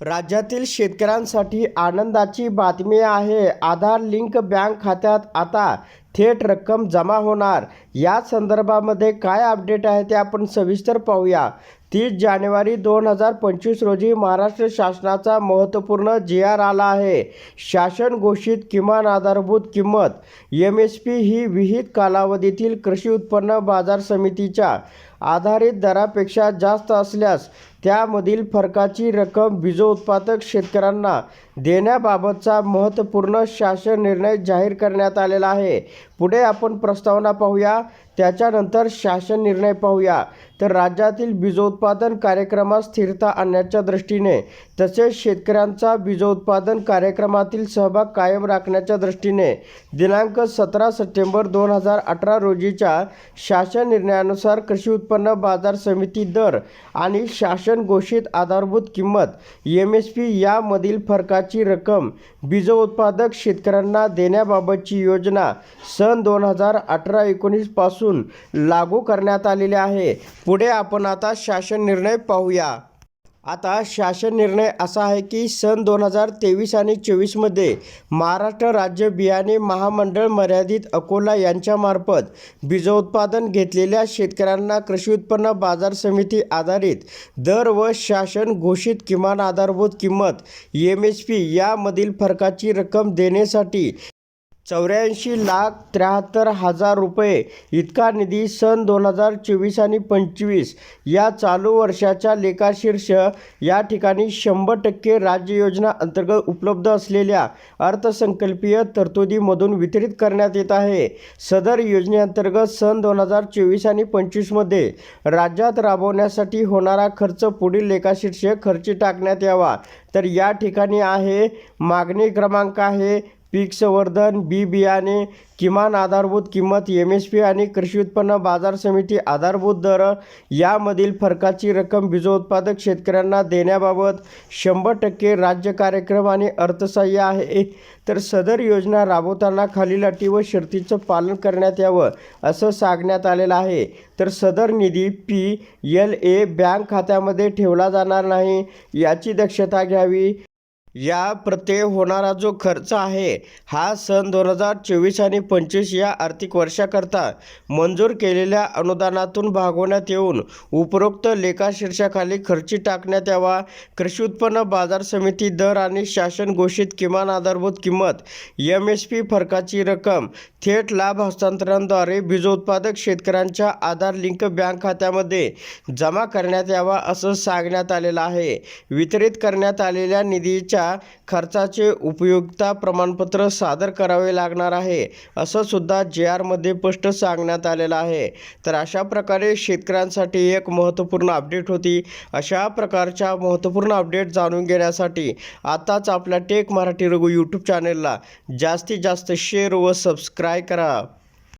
राज्यातील शेतकऱ्यांसाठी आनंदाची बातमी आहे. आधार लिंक बँक खात्यात आता थेट रक्कम जमा होणार. या संदर्भामध्ये काय अपडेट आहे ते आपण सविस्तर पाहूया. तीस जानेवारी दोन हजार पंचवीस रोजी महाराष्ट्र शासनाचा महत्त्वपूर्ण जी आर आला आहे. शासन घोषित किमान आधारभूत किंमत एम एस पी ही विहित कालावधीतील कृषी उत्पन्न बाजार समितीच्या आधारित दरापेक्षा जास्त असल्यास त्यामधील फरकाची रक्कम बीजो उत्पादक शेतकऱ्यांना देण्याबाबतचा महत्त्वपूर्ण शासन निर्णय जाहीर करण्यात आलेला आहे. पुढे आपण प्रस्तावना पाहूया. त्याच्यानंतर शासन निर्णय पाहूया. तर राज्यातील बीजोत्पादन कार्यक्रमात स्थिरता आणण्याच्या दृष्टीने तसेच शेतकऱ्यांचा बीजोत्पादन कार्यक्रमातील सहभाग कायम राखण्याच्या दृष्टीने दिनांक सतरा सप्टेंबर दोन हजार अठरा रोजीच्या शासन निर्णयानुसार कृषी उत्पन्न बाजार समिती दर आणि शासन घोषित आधारभूत किंमत एम एस पी यामधील फरकाची रक्कम बीज उत्पादक शेतकऱ्यांना देण्याबाबतची योजना सन दोन हजार अठरा एकोणीसपासून पासून लागू करण्यात आलेले आहे. पुढे आपण आता शासन निर्णय पाहूया. आता शासन निर्णय असा आहे की सन दोन हजार तेवीस आणि चोवीसमध्ये महाराष्ट्र राज्य बियाणे महामंडळ मर्यादित अकोला यांच्यामार्फत बीजोत्पादन घेतलेल्या शेतकऱ्यांना कृषी उत्पन्न बाजार समिती आधारित दर व शासन घोषित किमान आधारभूत किंमत एम एस पी यामधील फरकाची रक्कम देण्यासाठी चौऱ्याऐंशी लाख त्र्याहत्तर हजार रुपये. इतका निधी सन दोन हजार चोवीस आणि पंचवीस या चालू वर्षाच्या लेखाशीर्ष या ठिकाणी शंभर टक्के राज्य योजना अंतर्गत उपलब्ध असलेल्या अर्थसंकल्पीय तरतुदीमधून वितरित करण्यात येत आहे. सदर योजनेअंतर्गत सन दोन हजार चोवीस आणि पंचवीसमध्ये राज्यात राबवण्यासाठी होणारा खर्च पुढील लेखाशीर्ष खर्ची टाकण्यात यावा. तर या ठिकाणी आहे मागणी क्रमांक आहे पीक संवर्धन बी बियाणे किमान आधारभूत किंमत एम एस पी आणि कृषी उत्पन्न बाजार समिती आधारभूत दर यामधील फरकाची रक्कम बीजोत्पादक शेतकऱ्यांना देण्याबाबत शंभर टक्के राज्य कार्यक्रम आणि अर्थसहाय्य आहे. तर सदर योजना राबवताना खालील अटी व शर्तीचं पालन करण्यात यावं असं सांगण्यात आलेलं आहे. तर सदर निधी पी एल ए बँक खात्यामध्ये ठेवला जाणार नाही याची दक्षता घ्यावी. या प्रत्यय होणारा जो खर्च आहे हा सन दोन हजार चोवीस आणि पंचवीस या आर्थिक वर्षाकरता मंजूर केलेल्या अनुदानातून भागवण्यात येऊन उपरोक्त लेखाशीर्षाखाली खर्ची टाकण्यात यावा कृषी उत्पन्न बाजार समिती दर आणि शासन घोषित किमान आधारभूत किंमत एम एस पी फरकाची रक्कम थेट लाभ हस्तांतरणाद्वारे बीजोत्पादक शेतकऱ्यांच्या आधार लिंक बँक खात्यामध्ये जमा करण्यात यावा असं सांगण्यात आलेलं आहे. वितरित करण्यात आलेल्या निधीच्या खर्चाचे उपयोगिता प्रमाणपत्र सादर करावे लागणार आहे असं सुद्धा जे आरमध्ये स्पष्ट सांगण्यात आलेलं आहे. तर अशा प्रकारे शेतकऱ्यांसाठी एक महत्त्वपूर्ण अपडेट होती. अशा प्रकारच्या महत्त्वपूर्ण अपडेट जाणून घेण्यासाठी आताच आपल्या टेक मराठी रघु यूट्यूब चॅनेलला जास्तीत जास्त शेअर व सबस्क्राईब करा.